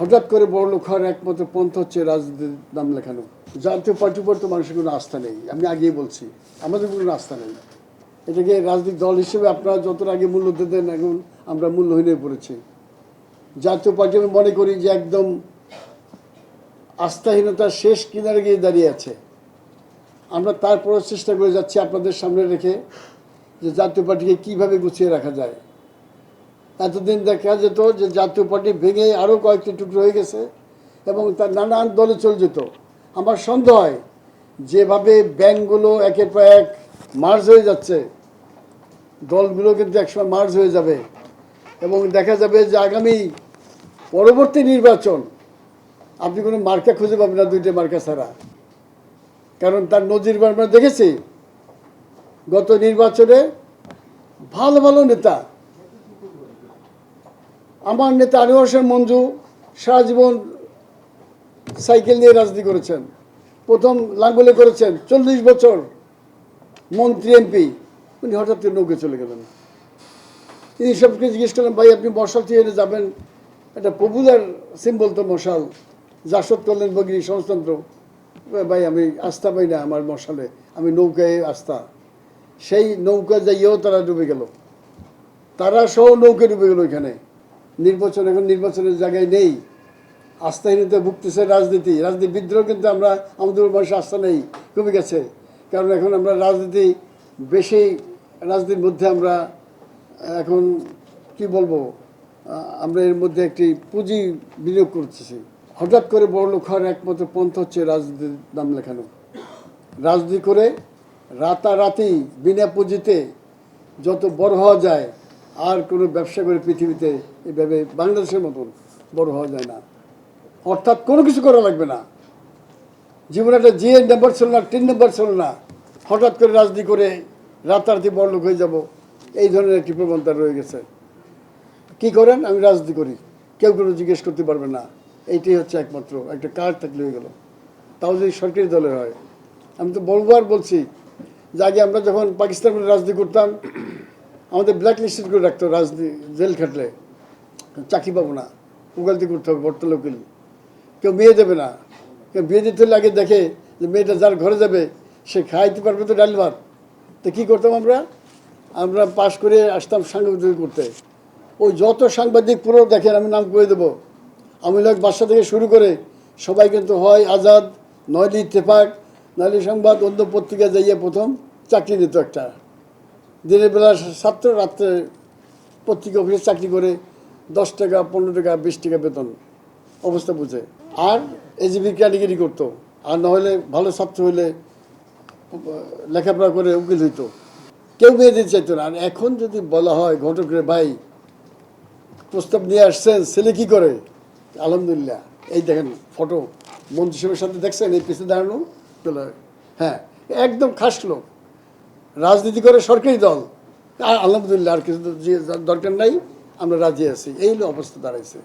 হঠাৎ করে বড় লোক হওয়ার একমাত্র পন্থ হচ্ছে রাজনীতির নাম লেখানো। জাতীয় পার্টির উপর তো মানুষের কোনো আস্থা নেই, আমি আগেই বলছি। আমাদের কোনো আস্থা নেই। এটাকে রাজনৈতিক দল হিসেবে আপনারা যতটা আগে মূল্য দিতেন এখন আমরা মূল্যহীন পড়েছি। জাতীয় পার্টি আমি মনে করি যে একদম আস্থাহীনতার শেষ কিনারে গিয়ে দাঁড়িয়ে আছে। আমরা তারপরও চেষ্টা করে যাচ্ছি আপনাদের সামনে রেখে যে জাতীয় পার্টিকে কীভাবে গুছিয়ে রাখা যায়। এতদিন দেখা যেত যে জাতীয় পার্টি ভেঙে আরও কয়েকটি টুকরো হয়ে গেছে এবং তার নানান দলে চলে যেত। আমার সন্দেহ হয় যেভাবে ব্যাংকগুলো একের পর এক মার্জ হয়ে যাচ্ছে, দলগুলো কিন্তু একসময় মার্জ হয়ে যাবে এবং দেখা যাবে যে আগামী পরবর্তী নির্বাচন আপনি কোনো মার্কা খুঁজে পাবেন না দুইটা মার্কা ছাড়া। কারণ তার নজির আমরা দেখেছি, গত নির্বাচনে ভালো ভালো নেতা আমার নেতা আনোয়ার হোসেন মঞ্জু সারা জীবন সাইকেল নিয়ে রাজনীতি করেছেন। প্রথম লাঙ্গলে করেছেন চল্লিশ বছর মন্ত্রী, এমপি। উনি হঠাৎ নৌকে চলে গেলেন। তিনি সবকে জিজ্ঞেস করলেন, ভাই, আপনি মশাল থেকে যাবেন। একটা পপুলার সিম্বল তো মশাল। জাসদ করলেন বগিনী সমাজতন্ত্র ভাই, আমি আস্থা পাই না আমার মশালে। আমি নৌকায় আস্থা। সেই নৌকা যাইয়েও তারা ডুবে গেল। তারা সহ নৌকে ডুবে গেল ওইখানে। নির্বাচন এখন নির্বাচনের জায়গায় নেই। আস্থাহীনতা ভুগতেছে রাজনীতি। রাজনীতি বিদ্রোহ কিন্তু আমরা আমাদের মানুষের আস্থা নেই, কমে গেছে। কারণ এখন আমরা রাজনীতি বেশি, রাজনীতির মধ্যে আমরা, এখন কি বলব আমরা এর মধ্যে একটি পুঁজি বিনিয়োগ করতেছি। হঠাৎ করে বড় লোক হওয়ার একমাত্র পন্থ হচ্ছে রাজনীতির নাম লেখানো। রাজনীতি করে রাতারাতি বিনা পুঁজিতে যত বড় হওয়া যায় আর কোনো ব্যবসা করে পৃথিবীতে এভাবে বাংলাদেশের মতন বড় হওয়া যায় না। অর্থাৎ কোনো কিছু করা লাগবে না। জীবনে একটা যে নাম্বার ছিল না, তিন নাম্বার ছিল না, হঠাৎ করে রাজনীতি করে রাতারাতি বড় লোক হয়ে যাব, এই ধরনের একটি প্রবণতা রয়ে গেছে। কি করেন? আমি রাজনীতি করি। কেউ কোনো জিজ্ঞেস করতে পারবে না। এইটাই হচ্ছে একমাত্র একটা কার্ড থাকলে হয়ে গেল। তাও যদি সরকারি দলের হয়। আমি তো বলবার বলছি যে আগে আমরা যখন পাকিস্তানের রাজনীতি করতাম আমাদের ব্ল্যাক লিস্টেড করে রাখতো রাজনীতি, জেল খাটলে। চাকরি পাবো না, উগালতি করতে হবে বর্তমান উকিল। কেউ বিয়ে দেবে না, কেউ বিয়ে দিতে হলে আগে দেখে যে মেয়েটা যার ঘরে যাবে, সে খাইতে পারবে তো ডাল ভাত। তো কী করতাম আমরা? আমরা পাশ করে আসতাম সাংবাদিক করতে। ওই যত সাংবাদিক পুরো দেখেন, আমি নাম করে দেবো। আমি লোক বাসা থেকে শুরু করে সবাই কিন্তু হয় আজাদ নয়লি ইত্তেফাক নয়লি সংবাদ, অন্য পত্রিকা যাইয়ে প্রথম চাকরি দিত একটা। দিনের বেলা ছাত্র রাত্রে পত্রিকা অফিসে চাকরি করে দশ টাকা, পনেরো টাকা, বিশ টাকা বেতন। অবস্থা বুঝে। আর এজিবি ক্যাটাগরি করতো। আর নাহলে ভালো ছাত্র হলে লেখাপড়া করে উকিল হইতো। কেউ মেয়ে দিতে চাইতো না। আর এখন যদি বলা হয়, ঘটকের, ভাই, প্রস্তাব নিয়ে আসছেন, ছেলে কি করে? আলহামদুলিল্লাহ। এই দেখেন, ফটো। মন্ত্রিসভার সাথে দেখছেন, এই পিছিয়ে দাঁড়ানো হ্যাঁ একদম খাস লোক। রাজনীতি করে সরকারি দল। আলহামদুলিল্লাহ, আর কিছু দরকার নাই, আমরা রাজি আছি। এই হলো অবস্থা দাঁড়াইছে।